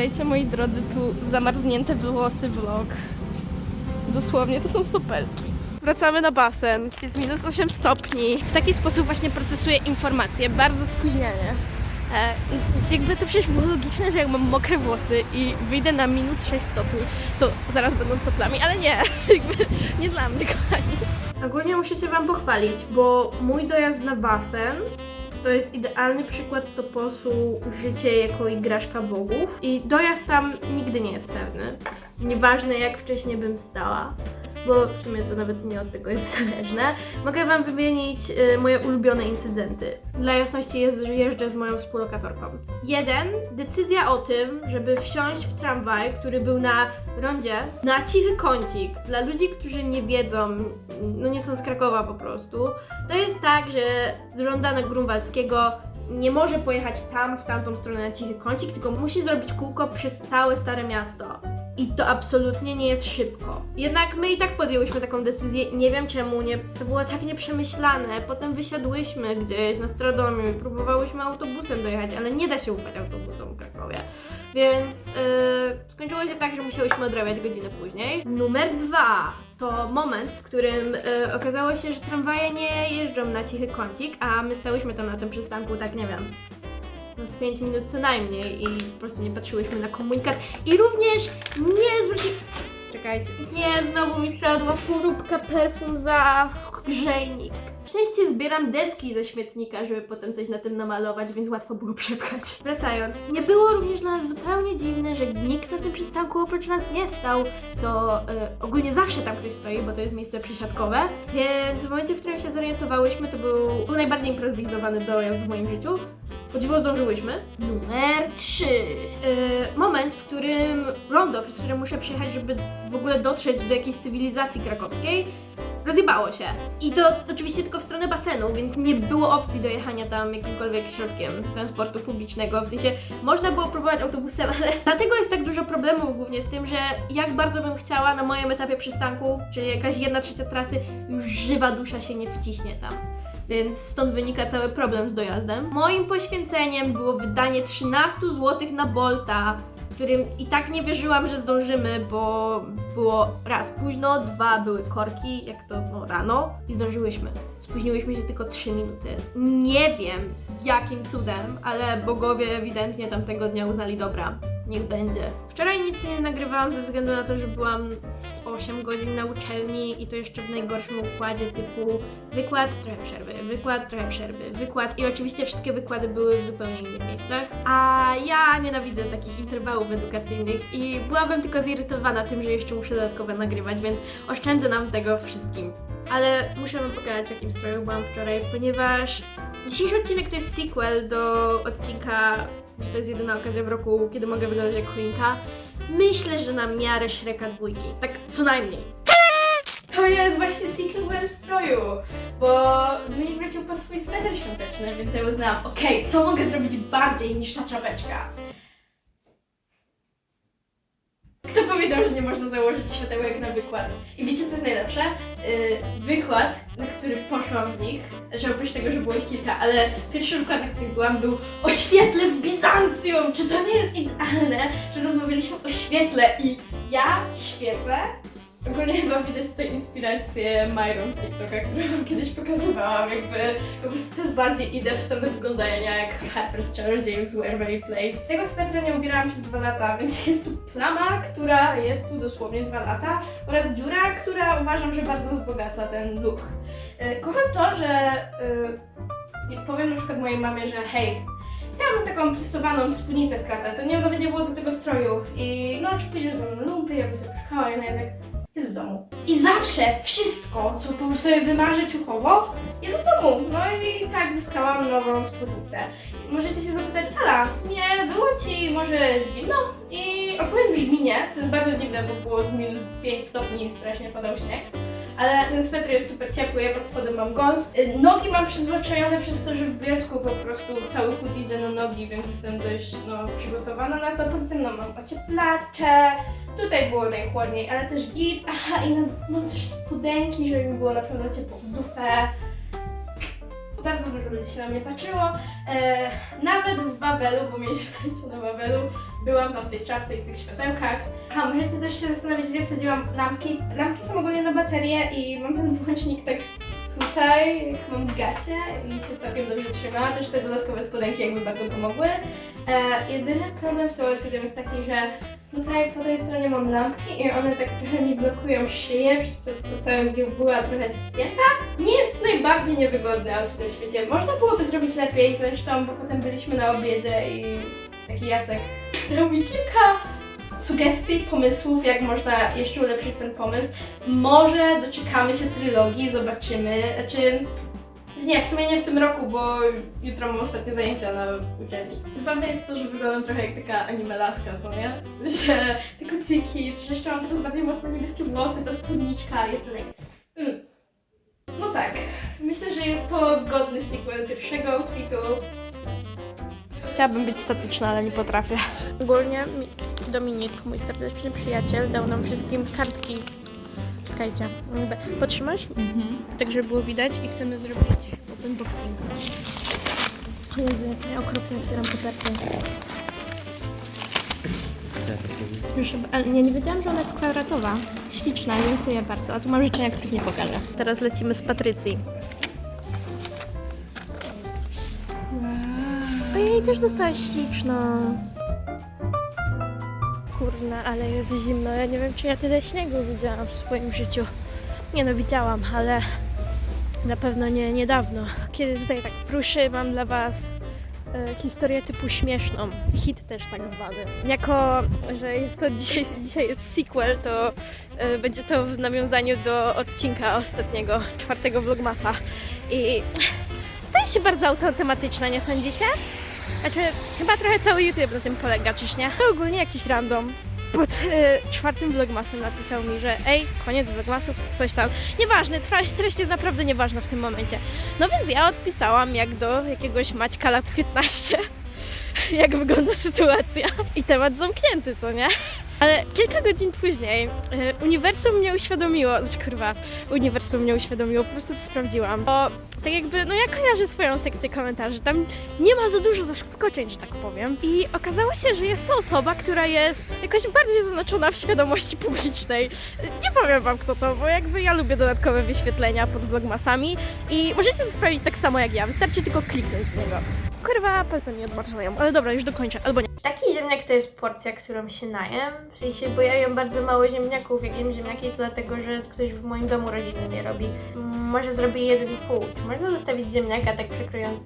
Witajcie moi drodzy, tu zamarznięte włosy vlog. Dosłownie to są sopelki. Wracamy na basen, jest minus 8 stopni. W taki sposób właśnie procesuję informacje, bardzo spóźnianie. E, jakby to przecież było logiczne, że jak mam mokre włosy i wyjdę na minus 6 stopni, to zaraz będą soplami, ale nie, jakby nie dla mnie, kochani. Ogólnie muszę się Wam pochwalić, bo mój dojazd na basen to jest idealny przykład toposu życie jako igraszka bogów. I dojazd tam nigdy nie jest pewny. Nieważne jak wcześniej bym stała, bo w sumie to nawet nie od tego jest zależne. Mogę Wam wymienić y, moje ulubione incydenty. Dla jasności jest, że jeżdżę z moją współlokatorką. Jeden, decyzja o tym, żeby wsiąść w tramwaj, który był na rondzie, na cichy kącik. Dla ludzi, którzy nie wiedzą, no nie są z Krakowa po prostu, to jest tak, że z ronda na Grunwaldzkiego nie może pojechać tam, w tamtą stronę na cichy kącik, tylko musi zrobić kółko przez całe Stare Miasto. I to absolutnie nie jest szybko. Jednak my i tak podjęłyśmy taką decyzję, nie wiem czemu, nie, to było tak nieprzemyślane. Potem wysiadłyśmy gdzieś na Stradomiu i próbowałyśmy autobusem dojechać, ale nie da się ufać autobusom w Krakowie. Więc yy, skończyło się tak, że musiałyśmy odrabiać godzinę później. Numer dwa to moment, w którym yy, okazało się, że tramwaje nie jeżdżą na cichy kącik, a my stałyśmy tam na tym przystanku, tak nie wiem, z 5 minut co najmniej i po prostu nie patrzyłyśmy na komunikat i również nie zwróci... Czekajcie, nie, znowu mi wpadła półróbka perfum za grzejnik. Szczęście zbieram deski ze śmietnika, żeby potem coś na tym namalować, więc łatwo było przepchać. Wracając, nie było również nas zupełnie dziwne, że nikt na tym przystanku oprócz nas nie stał, co y, ogólnie zawsze tam ktoś stoi, bo to jest miejsce przesiadkowe, więc w momencie, w którym się zorientowałyśmy, to był, był najbardziej improwizowany dojazd w moim życiu. O dziwo zdążyłyśmy. Numer 3. moment, w którym rondo, przez które muszę przejechać, żeby w ogóle dotrzeć do jakiejś cywilizacji krakowskiej, rozjebało się. I to oczywiście tylko w stronę basenu, więc nie było opcji dojechania tam jakimkolwiek środkiem transportu publicznego. W sensie można było próbować autobusem, ale dlatego jest tak dużo problemów głównie z tym, że jak bardzo bym chciała na moim etapie przystanku, czyli jakaś jedna trzecia trasy, już żywa dusza się nie wciśnie tam więc stąd wynika cały problem z dojazdem. Moim poświęceniem było wydanie 13 zł na Bolta, którym i tak nie wierzyłam, że zdążymy, bo było raz późno, dwa były korki, jak to no, rano i zdążyłyśmy. Spóźniłyśmy się tylko 3 minuty. Nie wiem jakim cudem, ale bogowie ewidentnie tamtego dnia uznali dobra. Niech będzie. Wczoraj nic nie nagrywałam ze względu na to, że byłam z 8 godzin na uczelni i to jeszcze w najgorszym układzie typu wykład, trochę przerwy, wykład, trochę przerwy, wykład i oczywiście wszystkie wykłady były w zupełnie innych miejscach. A ja nienawidzę takich interwałów edukacyjnych i byłabym tylko zirytowana tym, że jeszcze muszę dodatkowo nagrywać, więc oszczędzę nam tego wszystkim. Ale muszę wam pokazać w jakim stroju byłam wczoraj, ponieważ dzisiejszy odcinek to jest sequel do odcinka że to jest jedyna okazja w roku, kiedy mogę wyglądać jak choinka. Myślę, że na miarę Shreka dwójki. Tak co najmniej. To jest właśnie sequel stroju, bo Dominik wrócił po swój sweter świąteczny, więc ja uznałam, okej, co mogę zrobić bardziej niż ta czapeczka? Kto powiedział, że nie można założyć światełek na wykład? I wiecie co jest najlepsze? Yy, wykład, na który poszłam w nich, że oprócz tego, że było ich kilka, ale pierwszy wykład, na którym byłam, był o świetle w Bizancjum! Czy to nie jest idealne, że rozmawialiśmy o świetle i ja świecę? Ogólnie chyba widać tutaj inspirację Myron z TikToka, którą wam kiedyś pokazywałam, jakby po prostu coraz bardziej idę w stronę wyglądania jak Harper z James Waverly Place. Tego swetra nie ubierałam przez dwa lata, więc jest tu plama, która jest tu dosłownie dwa lata oraz dziura, która uważam, że bardzo wzbogaca ten look. Yy, Kocham to, że yy, powiem na przykład mojej mamie, że hej, Chciałabym taką plisowaną spódnicę w kratę, to nie, nawet nie było do tego stroju. I no, czy pójdziesz ze mną lumpy, ja bym sobie przyszukała, i jest jak, jest w domu. I zawsze wszystko, co po sobie wymarzę ciuchowo, jest w domu. No i tak zyskałam nową spódnicę. Możecie się zapytać, Ala, nie było Ci może zimno? I odpowiedź brzmi nie, co jest bardzo dziwne, bo było z minus 5 stopni i strasznie padał śnieg. Ale ten sweter jest super ciepły, ja pod spodem mam golf. Y, Nogi mam przyzwyczajone przez to, że w wiosku po prostu cały chód idzie na nogi, więc jestem dość no, przygotowana na to. Poza tym no, mam ocieplacze, tutaj było najchłodniej, ale też git. Aha, i mam, mam też spodenki, żeby mi było na pewno ciepło w dupę. Bardzo dużo ludzi się na mnie patrzyło. E, nawet w Wawelu, bo mieliśmy zajęcia na Wawelu, byłam tam w tej czapce i w tych światełkach. A możecie też się zastanowić, gdzie wsadziłam lampki. Lampki są ogólnie na baterię i mam ten włącznik tak tutaj, jak mam gacie i się całkiem dobrze trzyma. Też te dodatkowe spodenki jakby bardzo pomogły. E, jedyny problem z tą jest taki, że tutaj po tej stronie mam lampki i one tak trochę mi blokują szyję, przez co biegu była trochę spięta. Nie jest to najbardziej niewygodny outfit na świecie. Można byłoby zrobić lepiej, zresztą, bo potem byliśmy na obiedzie i taki Jacek dał mi kilka sugestii, pomysłów, jak można jeszcze ulepszyć ten pomysł. Może doczekamy się trylogii, zobaczymy. Znaczy, nie, w sumie nie w tym roku, bo jutro mam ostatnie zajęcia na uczelni. Zabawne jest to, że wyglądam trochę jak taka anime laska, co nie? W sensie, te kucyki, jeszcze mam trochę bardziej mocno niebieskie włosy, ta spódniczka, jestem jak... Mm. No tak, myślę, że jest to godny sequel pierwszego outfitu. Chciałabym być statyczna, ale nie potrafię. Ogólnie mi- Dominik, mój serdeczny przyjaciel, dał nam wszystkim kartki. Czekajcie, potrzymasz? Tak, żeby było widać i chcemy zrobić unboxing. O Jezu, jak ja okropnie otwieram kopertę. Proszę, ale nie, nie wiedziałam, że ona jest kwadratowa. Śliczna, dziękuję bardzo. A tu mam życzenia, których nie pokażę. Teraz lecimy z Patrycji. Ojej, też dostałaś śliczną. Ale jest zimno. Ja nie wiem, czy ja tyle śniegu widziałam w swoim życiu. Nie no, widziałam, ale na pewno nie niedawno. Kiedy tutaj tak pruszy, mam dla Was e, historię typu śmieszną. Hit też tak zwany. Jako, że jest to dzisiaj, dzisiaj jest sequel, to e, będzie to w nawiązaniu do odcinka ostatniego, czwartego vlogmasa. I staje się bardzo autotematyczna, nie sądzicie? Znaczy, chyba trochę cały YouTube na tym polega, czyż nie? To ogólnie jakiś random pod e, czwartym vlogmasem napisał mi, że ej, koniec vlogmasów, coś tam. Nieważne, treść jest naprawdę nieważna w tym momencie. No więc ja odpisałam jak do jakiegoś Maćka lat 15, jak wygląda sytuacja. I temat zamknięty, co nie? Ale kilka godzin później e, uniwersum mnie uświadomiło, znaczy kurwa, uniwersum mnie uświadomiło, po prostu to sprawdziłam. Bo tak jakby, no ja kojarzę swoją sekcję komentarzy, tam nie ma za dużo zaskoczeń, że tak powiem. I okazało się, że jest to osoba, która jest jakoś bardziej zaznaczona w świadomości publicznej. Nie powiem wam kto to, bo jakby ja lubię dodatkowe wyświetlenia pod vlogmasami i możecie to sprawić tak samo jak ja, wystarczy tylko kliknąć w niego. Kurwa, palce mi odmarzają, ale dobra, już dokończę, albo nie. Taki ziemniak to jest porcja, którą się najem. W sensie, bo ja jem bardzo mało ziemniaków. Jak jem ziemniaki, to dlatego, że ktoś w moim domu rodzinnym je robi. Mm, Może zrobię jeden pół. Czy można zostawić ziemniaka tak przekrojonego?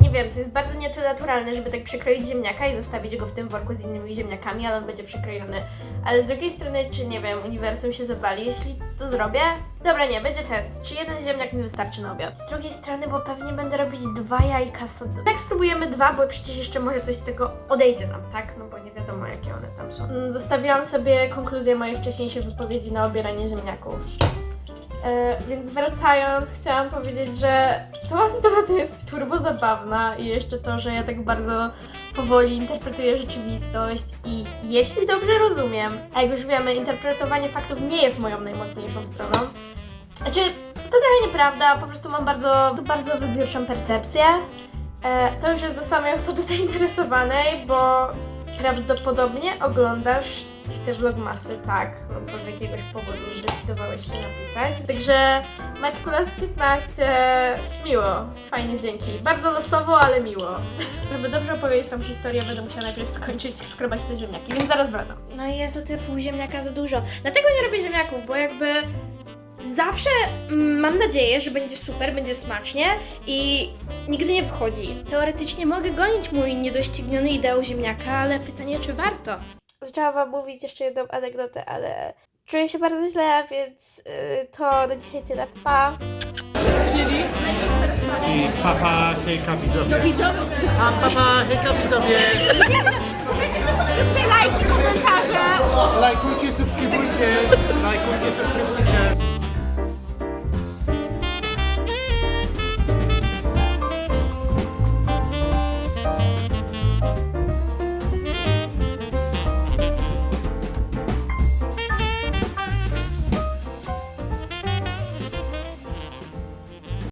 Nie wiem, to jest bardzo nienaturalne, żeby tak przekroić ziemniaka i zostawić go w tym worku z innymi ziemniakami, ale on będzie przekrojony. Ale z drugiej strony, czy nie wiem, uniwersum się zawali, jeśli to zrobię? Dobra, nie, będzie test. Czy jeden ziemniak mi wystarczy na obiad? Z drugiej strony, bo pewnie będę robić dwa jajka sadzone. Tak spróbujemy dwa, bo przecież jeszcze może coś z tego odejdzie nam, tak? No bo nie wiadomo, jakie one tam są. Mm, Zostawiłam sobie konkluzję mojej wcześniejszej wypowiedzi na obieranie ziemniaków. E, więc wracając, chciałam powiedzieć, że cała sytuacja jest turbo zabawna i jeszcze to, że ja tak bardzo powoli interpretuję rzeczywistość i jeśli dobrze rozumiem, a jak już wiemy, interpretowanie faktów nie jest moją najmocniejszą stroną. Znaczy, to trochę nieprawda, po prostu mam bardzo, bardzo wybiórczą percepcję. E, to już jest do samej osoby zainteresowanej, bo prawdopodobnie oglądasz te vlogmasy, tak, no bo z jakiegoś powodu zdecydowałeś się napisać. Także Maćku lat 15, miło, fajnie, dzięki. Bardzo losowo, ale miło. Żeby dobrze opowiedzieć tą historię, będę musiała najpierw skończyć skrobać te ziemniaki, więc zaraz wracam. No i jest o typu ziemniaka za dużo. Dlatego nie robię ziemniaków, bo jakby zawsze mm, mam nadzieję, że będzie super, będzie smacznie i nigdy nie wychodzi. Teoretycznie mogę gonić mój niedościgniony ideał ziemniaka, ale pytanie, czy warto? Zaczęłam wam mówić jeszcze jedną anegdotę, ale czuję się bardzo źle, więc y, to na dzisiaj tyle. Pa! Czyli papa, hejka widzowie. Do widzowie. A papa, hejka widzowie. lajki, komentarze! Lajkujcie, subskrybujcie. Lajkujcie, subskrybujcie.